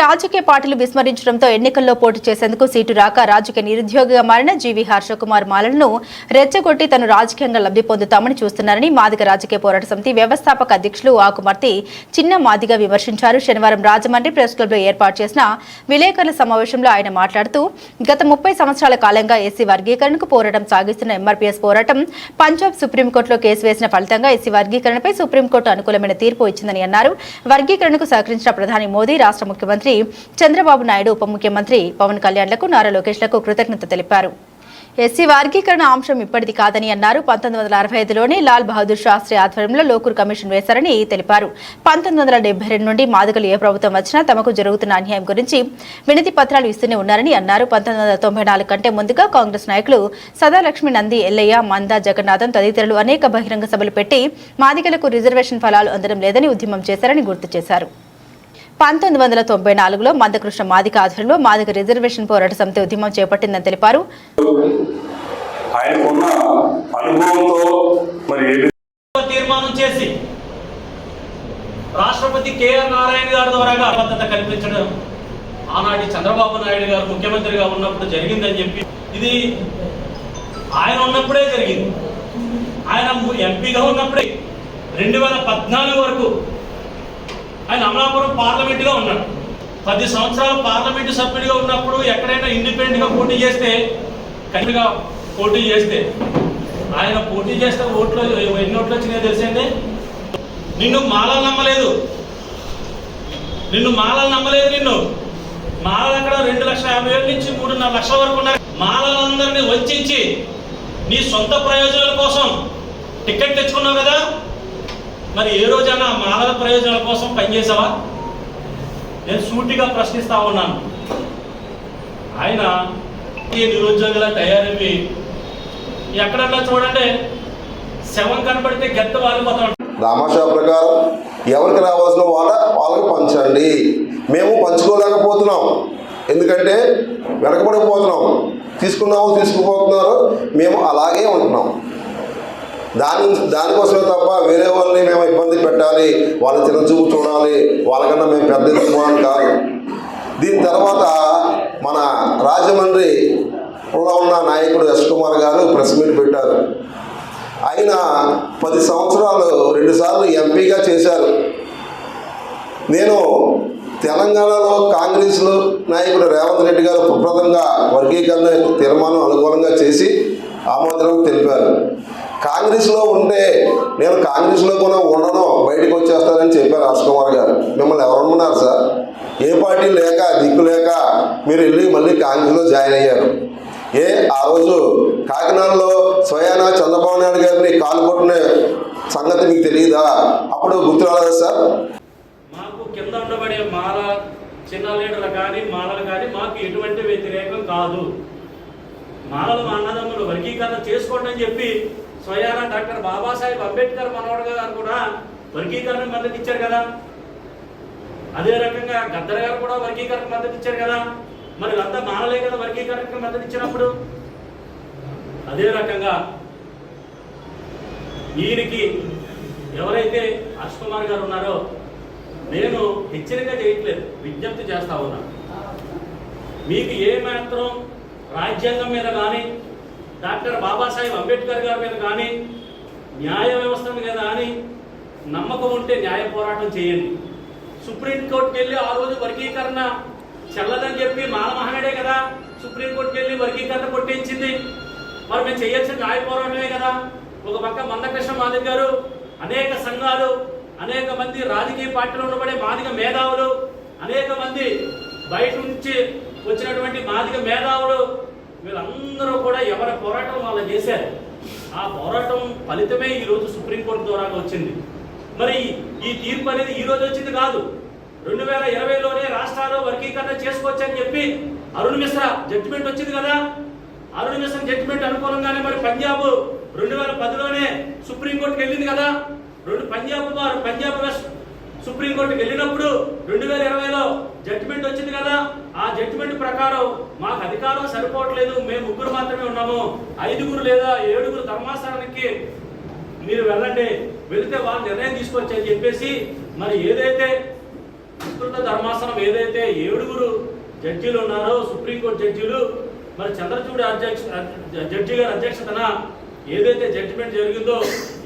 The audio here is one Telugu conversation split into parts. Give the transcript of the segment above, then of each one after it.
రాజకీయ పార్టీలు విస్మరించడంతో ఎన్నికల్లో పోటీ చేసేందుకు సీటు రాక రాజకీయ నిరుద్యోగిగా మారిన జీవి హర్షకుమార్ మాలలను రెచ్చగొట్టి తను రాజకీయంగా లబ్ధి పొందుతామని చూస్తున్నారని మాదిగ రాజకీయ పోరాట సమితి వ్యవస్థాపక అధ్యక్షులు ఆకుమర్తి చిన్న మాదిగా విమర్శించారు. శనివారం రాజమండ్రి ప్రెస్ క్లబ్లో ఏర్పాటు చేసిన విలేకరుల సమావేశంలో ఆయన మాట్లాడుతూ గత ముప్పై సంవత్సరాల కాలంగా ఎస్సీ వర్గీకరణకు పోరాటం సాగిస్తున్న ఎంఆర్పీఎస్ పోరాటం పంజాబ్ సుప్రీంకోర్టులో కేసు వేసిన ఫలితంగా ఎస్సీ వర్గీకరణపై సుప్రీంకోర్టు అనుకూలమైన తీర్పు ఇచ్చిందని అన్నారు. వర్గీకరణకు సహకరించిన ప్రధాని మోదీ రాష్ట్ర ముఖ్యమంత్రి చంద్రబాబు నాయుడు ఉప ముఖ్యమంత్రి పవన్ కళ్యాణ్లకు నారా లోకేష్లకు కృతజ్ఞత తెలిపారు. ఎస్సీ వర్గీకరణ అంశం ఇప్పటిది కాదని అన్నారు. పంతొమ్మిది వందల అరవై ఐదులోనే లాల్ బహదూర్ శాస్త్రి ఆధ్వర్యంలో లోకూర్ కమిషన్ వేశారని తెలిపారు. పంతొమ్మిది వందల డెబ్బై రెండు నుండి మాదిగలు ఏ ప్రభుత్వం వచ్చినా తమకు జరుగుతున్న అన్యాయం గురించి వినతి పత్రాలు ఇస్తూనే ఉన్నారని అన్నారు. పంతొమ్మిది వందల తొంభై నాలుగు కంటే ముందుగా కాంగ్రెస్ నాయకులు సదాలక్ష్మి నంది ఎల్లయ్య మంద జగన్నాథం తదితరులు అనేక బహిరంగ సభలు పెట్టి మాదిగలకు రిజర్వేషన్ ఫలాలు అందడం లేదని ఉద్యమం చేశారని గుర్తు చేశారు. పంతొమ్మిది వందల తొంభై నాలుగులో మందకృష్ణ మాదిక ఆధ్వర్యంలో మాదిక రిజర్వేషన్ పోరాట సమితి ఉద్యమం చేపట్టిందని తెలిపారు. తీర్మానం చేసి రాష్ట్రపతి కేఆర్ నారాయణ గారి ద్వారాగా భద్రత కల్పించడం ఆనాటి చంద్రబాబు నాయుడు గారు ముఖ్యమంత్రిగా ఉన్నప్పుడు జరిగిందని చెప్పి ఇది ఆయన ఉన్నప్పుడే జరిగింది. ఆయన ఎంపీగా ఉన్నప్పుడే రెండు వేల పద్నాలుగు వరకు ఆయన అమలాపురం పార్లమెంటుగా ఉన్నాడు. పది సంవత్సరాలు పార్లమెంటు సభ్యుడిగా ఉన్నప్పుడు ఎక్కడైనా ఇండిపెండెంట్గా పోటీ చేస్తే కనిగా పోటీ చేస్తే ఆయన పోటీ చేస్తే ఓట్లు ఎన్ని ఓట్లు వచ్చినాయో తెలిసిందే నిన్ను మాలలు నమ్మలేదు. నిన్ను మాలలు నమ్మలేదు నిన్ను. మాలలు అక్కడ రెండు లక్షల యాభై వేల నుంచి మూడున్నర లక్షల వరకు ఉన్నాయి. మాలలందరినీ వంచి నీ సొంత ప్రయోజనాల కోసం టికెట్ తెచ్చుకున్నావు కదా? మరి ఏ రోజైనా మానవ ప్రయోజనాల కోసం పనిచేసావా నేను సూటిగా ప్రశ్నిస్తా ఉన్నాను. ఆయన ఈ నిరుద్యోగుల తయారవి ఎక్కడన్నా చూడండి శవం కనపడితే గెత్త వాలిపోతాం రామాషా ప్రకారం ఎవరికి రావాల్సిన వాళ్ళ వాళ్ళకి పంచండి. మేము పంచుకోలేకపోతున్నాం. ఎందుకంటే వెనకబడిపోతున్నాం. తీసుకున్నాము తీసుకుపోతున్నారు. మేము అలాగే ఉంటున్నాం. దాని దానికోసమే తప్ప వేరే వాళ్ళని మేము ఇబ్బంది పెట్టాలి వాళ్ళ చిరచూపు చూడాలి వాళ్ళకన్నా మేము పెద్ద ఎదుగుకోవాలి కాదు. దీని తర్వాత మన రాజమండ్రి ఉన్న నాయకుడు యశ్ కుమార్ గారు ప్రెస్ మీట్ పెట్టారు. ఆయన పది సంవత్సరాలు రెండుసార్లు ఎంపీగా చేశారు. నేను తెలంగాణలో కాంగ్రెస్లో నాయకుడు రేవంత్ రెడ్డి గారు ప్రప్రదంగా వర్గీకరణ తీర్మానం అనుకూలంగా చేసి ఆమోదనం తెలిపారు. కాంగ్రెస్లో ఉంటే నేను కాంగ్రెస్లో కూడా ఉండను బయటకు వచ్చేస్తానని చెప్పారు రాజకుమార్ గారు. మిమ్మల్ని ఎవరు ఉన్నారు సార్? ఏ పార్టీ లేక దిక్కు లేక మీరు వెళ్ళి మళ్ళీ కాంగ్రెస్లో జాయిన్ అయ్యారు. ఏ ఆ రోజు కాకినాడలో స్వయానా చంద్రబాబు నాయుడు గారిని కాలు కొట్టిన సంగతి మీకు తెలియదా? అప్పుడు గుర్తురాలేదా సార్? మాకు కింద ఉండబడే మాల చిన్న లీడర్లు కానీ మాలలు కానీ మాకు ఎటువంటి వ్యతిరేకం కాదు. మాలలు మా అన్నదమ్ములు వర్గీకరణ చేసుకోండి అని చెప్పి స్వయాన డాక్టర్ బాబాసాహెబ్ అంబేద్కర్ మనవడు గారు కూడా వర్గీకరణ మద్దతు ఇచ్చారు కదా. అదే రకంగా గద్దర్ గారు కూడా వర్గీకరణ మద్దతు ఇచ్చారు కదా. మరి అంతా మానలే కదా వర్గీకరణకు మద్దతు ఇచ్చినప్పుడు? అదే రకంగా ఈయనకి ఎవరైతే హర్ష్ కుమార్ గారు ఉన్నారో నేను హెచ్చరిక చేయట్లేదు విజ్ఞప్తి చేస్తా ఉన్నా. మీకు ఏ మాత్రం రాజ్యాంగం మీద కానీ డాక్టర్ బాబాసాహెబ్ అంబేద్కర్ గారి మీద కానీ న్యాయ వ్యవస్థ మీద కానీ నమ్మకం ఉంటే న్యాయ పోరాటం చేయండి. సుప్రీంకోర్టుకి వెళ్ళి ఆ రోజు వర్గీకరణ చెల్లదని చెప్పి మాలమహనుడే కదా సుప్రీంకోర్టుకి వెళ్ళి వర్గీకరణ కొట్టించింది. మరి మేము చేయాల్సిన న్యాయ పోరాటమే కదా. ఒక పక్క మందకృష్ణ మాదిక్ గారు అనేక సంఘాలు అనేక మంది రాజకీయ పార్టీలో ఉండబడే మాదిగ మేధావులు అనేక మంది బయట నుంచి వచ్చినటువంటి మాదిగ మేధావులు వీళ్ళందరూ కూడా ఎవరి పోరాటం వాళ్ళు చేశారు? ఆ పోరాటం ఫలితమే ఈరోజు సుప్రీంకోర్టు ద్వారా వచ్చింది. మరి ఈ తీర్పు అనేది ఈ రోజు వచ్చింది కాదు. రెండు వేల ఇరవైలోనే రాష్ట్రాల్లో వర్గీకరణ చేసుకోవచ్చని చెప్పి అరుణ్ మిశ్రా జడ్జిమెంట్ వచ్చింది కదా? అరుణ్ మిశ్రా జడ్జిమెంట్ అనుకూలంగానే మరి పంజాబ్ రెండు వేల పదిలోనే సుప్రీంకోర్టుకి వెళ్ళింది కదా? రెండు పంజాబ్ వారు పంజాబ్ వెస్ట్ సుప్రీంకోర్టుకి వెళ్ళినప్పుడు రెండు వేల ఇరవైలో జడ్జిమెంట్ వచ్చింది కదా? ఆ జడ్జిమెంట్ ప్రకారం మాకు అధికారం సరిపోవట్లేదు మేము ముగ్గురు మాత్రమే ఉన్నాము. ఐదుగురు లేదా ఏడుగురు ధర్మాసనానికి మీరు వెళ్ళండి. వెళితే వాళ్ళు నిర్ణయం తీసుకొచ్చని అని చెప్పేసి మరి ఏదైతే విస్తృత ధర్మాసనం ఏదైతే ఏడుగురు జడ్జీలు ఉన్నారో సుప్రీంకోర్టు జడ్జీలు మరి చంద్రచూడి అధ్యక్ష జడ్జి గారి అధ్యక్షతన ఏదైతే జడ్జిమెంట్ జరిగిందో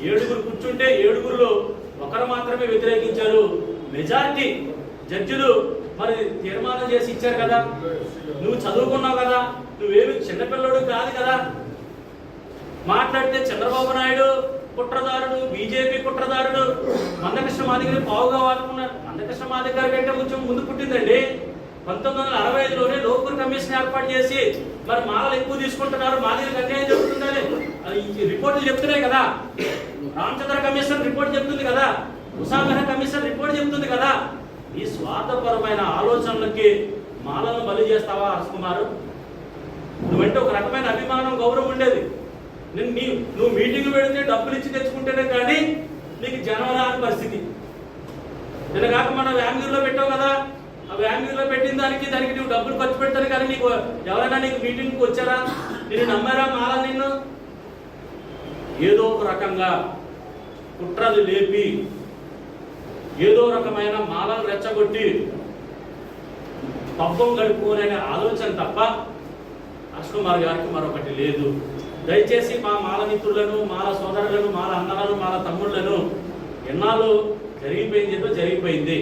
ఏడుగురు కూర్చుంటే ఏడుగురులో ఒకరు మాత్రమే వ్యతిరేకించారు. మెజారిటీ జడ్జిలు మరి తీర్మానం చేసి ఇచ్చారు కదా. నువ్వు చదువుకున్నావు కదా. నువ్వేమి చిన్నపిల్లడు కాదు కదా. మాట్లాడితే చంద్రబాబు నాయుడు కుట్రదారుడు బీజేపీ కుట్రదారుడు మందకృష్ణ మాదిగారి పావుగా వాడుకున్నారు. మందకృష్ణ మాదిగ కంటే కొంచెం ముందు పుట్టిందండి. పంతొమ్మిది వందల అరవై ఐదులోనే లోకల్ కమిషన్ ఏర్పాటు చేసి మరి మాలలు ఎక్కువ తీసుకుంటున్నారు. మాదిగలకు అన్యాయం జరుగుతుందని అది రిపోర్టులు చెప్తున్నాయి కదా. రామచంద్ర కమిషన్ రిపోర్ట్ చెప్తుంది కదా. ఉసాగర కమిషన్ రిపోర్ట్ చెప్తుంది కదా. ఈ స్వార్థపరమైన ఆలోచనలకి మాలను బలి చేస్తావా హర్ష్ నువ్వంటే ఒక రకమైన అభిమానం గౌరవం ఉండేది. నేను నీ నువ్వు మీటింగ్ పెడితే డబ్బులు ఇచ్చి తెచ్చుకుంటేనే కానీ నీకు జనం రాని పరిస్థితి. నిన్న కాక మన వ్యాంగ్యూర్లో పెట్టావు కదా ఆ వ్యాంగ్యూర్లో పెట్టిన దానికి దానికి నువ్వు డబ్బులు ఖర్చు పెడతాను కానీ నీకు ఎవరైనా నీకు మీటింగ్కి వచ్చారా? నేను నమ్మారా మాలా నిన్ను? ఏదో ఒక రకంగా కుట్రలు లేపి ఏదో రకమైన మాలను రెచ్చగొట్టి పబ్బం గడుపుకోననే ఆలోచన తప్ప హర్ష్ కుమార్ గారికి మరొకటి లేదు. దయచేసి మా మాల మిత్రులను మాల సోదరులను మాల అన్నలను మాల తమ్ముళ్ళను ఎన్నాళ్ళు జరిగిపోయింది ఏదో జరిగిపోయింది.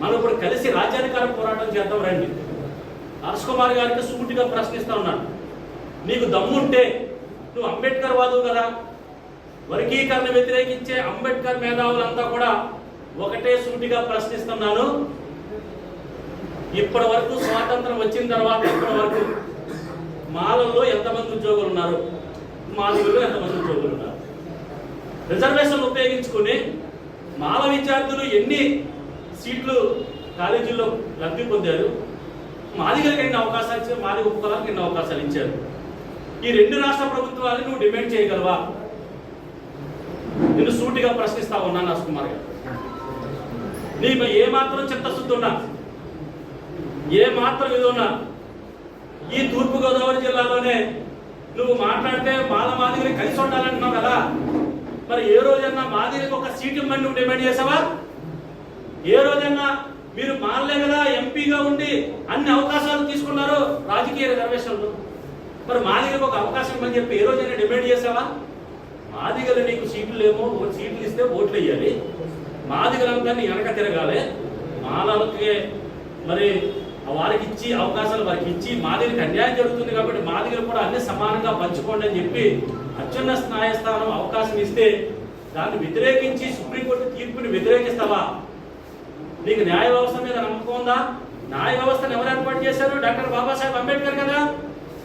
మనం ఇప్పుడు కలిసి రాజ్యాధికార పోరాటం చేద్దాం రండి. హర్ష్ కుమార్ గారికి సూటిగా ప్రశ్నిస్తా ఉన్నాను. నీకు దమ్ముంటే నువ్వు అంబేద్కర్ వాదువు కదా. వర్గీకరణ వ్యతిరేకించే అంబేద్కర్ మేధావులంతా కూడా ఒకటే సూటిగా ప్రశ్నిస్తున్నాను. ఇప్పటి వరకు స్వాతంత్రం వచ్చిన తర్వాత ఇప్పటి వరకు మాలల్లో ఎంతమంది ఉద్యోగులు ఉన్నారు? మాదిగల్లో ఎంతమంది ఉద్యోగులు ఉన్నారు? రిజర్వేషన్లు ఉపయోగించుకుని మాల విద్యార్థులు ఎన్ని సీట్లు కాలేజీల్లో లబ్ధి పొందారు? మాదిగలకు ఎన్ని అవకాశాలు ఇచ్చారు? మాదిగ ఉపకులాలకు ఎన్ని అవకాశాలు ఇచ్చారు? ఈ రెండు రాష్ట్ర ప్రభుత్వాలు నువ్వు డిమాండ్ చేయగలవా? నిన్ను సూటిగా ప్రశ్నిస్తా ఉన్నాను హర్ష్ కుమార్ గారు. నీకు ఏ మాత్రం చిత్తశుద్ధి ఉన్నా ఏ మాత్రం ఇది ఉన్నా ఈ తూర్పుగోదావరి జిల్లాలోనే నువ్వు మాట్లాడితే బాల మాదిగని కలిసి ఉండాలంటున్నావు కదా. మరి ఏ రోజన్నా మాదిరికి ఒక సీట్ ఇవ్వండి నువ్వు డిమాండ్ చేసావా? ఏ రోజన్నా మీరు మారలే కదా ఎంపీగా ఉండి అన్ని అవకాశాలు తీసుకున్నారు రాజకీయ రిజర్వేషన్లు. మరి మాదిగలకు ఒక అవకాశం ఇవ్వని చెప్పి ఏ రోజైనా డిమాండ్ చేసావా? మాదిగలు నీకు సీట్లు లేమో సీట్లు ఇస్తే ఓట్లు వేయాలి మాదిగలంతా గ్రంథాన్ని వెనక తిరగాలి. మాలలకి మరి వారికి ఇచ్చి అవకాశాలు వారికి ఇచ్చి మాదిరికి అన్యాయం జరుగుతుంది కాబట్టి మాదిగలు కూడా అన్ని సమానంగా పంచుకోండి అని చెప్పి అత్యున్న న్యాయస్థానం అవకాశం ఇస్తే దాన్ని వ్యతిరేకించి సుప్రీంకోర్టు తీర్పుని వ్యతిరేకిస్తావా? నీకు న్యాయ వ్యవస్థ మీద నమ్మకం ఉందా? న్యాయ వ్యవస్థను ఎవరు ఏర్పాటు చేశారు? డాక్టర్ బాబాసాహెబ్ అంబేద్కర్ కదా.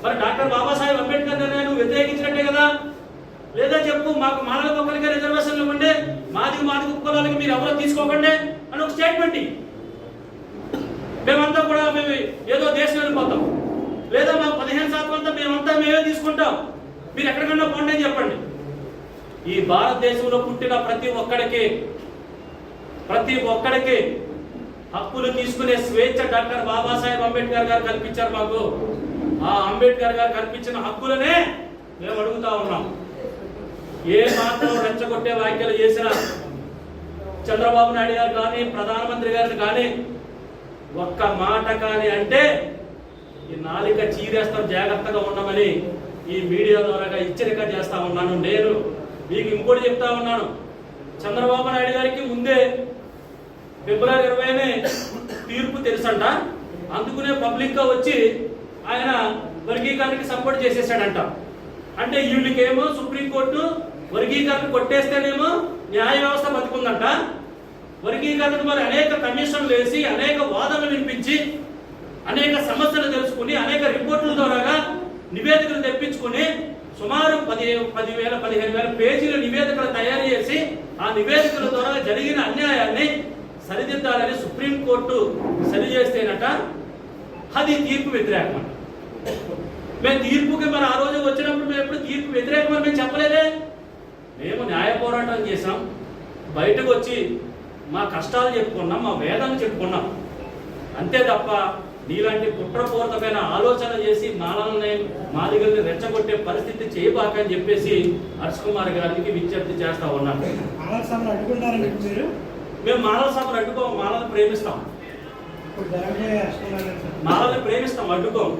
మరి డాక్టర్ బాబాసాహెబ్ అంబేద్కర్ నేను వ్యతిరేకించినట్టే కదా. లేదా చెప్పు మాకు మానవ ఒకరికి రిజర్వేషన్లు ఉండే మాది మాది కులాలకి మీరు ఎవరో తీసుకోకండి అని ఒక స్టేట్మెంట్ మేమంతా కూడా మేము ఏదో దేశం వెళ్ళిపోతాం. లేదా మాకు పదిహేను శాతం అంతా మేమంతా మేమే తీసుకుంటాం. మీరు ఎక్కడికన్నా పోండి అని చెప్పండి. ఈ భారతదేశంలో పుట్టిన ప్రతి ఒక్కడికి ప్రతి ఒక్కడికి హక్కులు తీసుకునే స్వేచ్ఛ డాక్టర్ బాబాసాహెబ్ అంబేద్కర్ గారు కల్పించారు మాకు. ఆ అంబేద్కర్ గారు కల్పించిన హక్కులనే మేము అడుగుతా ఉన్నాం. ఏ మాత్రం రెచ్చగొట్టే వ్యాఖ్యలు చేసినా చంద్రబాబు నాయుడు గారు కానీ ప్రధానమంత్రి గారిని కానీ ఒక్క మాట కానీ అంటే ఈ నాలిక చీరేస్తాం జాగ్రత్తగా ఉండమని ఈ మీడియా ద్వారా హెచ్చరిక చేస్తా ఉన్నాను. నేను మీకు ఇంకోటి చెప్తా ఉన్నాను. చంద్రబాబు నాయుడు గారికి ముందే ఫిబ్రవరి ఇరవైనే తీర్పు తెలుసంట. అందుకునే పబ్లిక్గా వచ్చి ఆయన వర్గీకరణకి సపోర్ట్ చేసేసాడంట. అంటే వీళ్ళకేమో సుప్రీంకోర్టు వర్గీకరణ కొట్టేస్తేనేమో న్యాయ వ్యవస్థ బతుకుందంట. వర్గీకరణకు మరి అనేక కమిషన్లు వేసి అనేక వాదనలు వినిపించి అనేక సమస్యలు తెలుసుకుని అనేక రిపోర్టుల ద్వారా నివేదికలు తెప్పించుకుని సుమారు పది పదివేల పదిహేను వేల పేజీల నివేదికలు తయారు చేసి ఆ నివేదికల ద్వారా జరిగిన అన్యాయాన్ని సరిదిద్దాలని సుప్రీంకోర్టు సరి చేస్తేనట అది తీర్పు వ్యతిరేకం. మేము తీర్పుకి మరి ఆ రోజు వచ్చినప్పుడు మేము ఎప్పుడు తీర్పు వ్యతిరేకమని మేము చెప్పలేదే. మేము న్యాయ పోరాటం చేసాం బయటకు వచ్చి మా కష్టాలు చెప్పుకున్నాం మా వేదన చెప్పుకున్నాం. అంతే తప్ప నీలాంటి కుట్రపూరితమైన ఆలోచన చేసి మాలల్ని మాదిగల్ని రెచ్చగొట్టే పరిస్థితి చేయబాకని చెప్పేసి హర్ష్ కుమార్ గారికి విజ్ఞప్తి చేస్తా ఉన్నాను. మేము మానవ సభను అడ్డుకో మానవులు ప్రేమిస్తాం. మాలని ప్రేమిస్తాం అడ్డుకోం.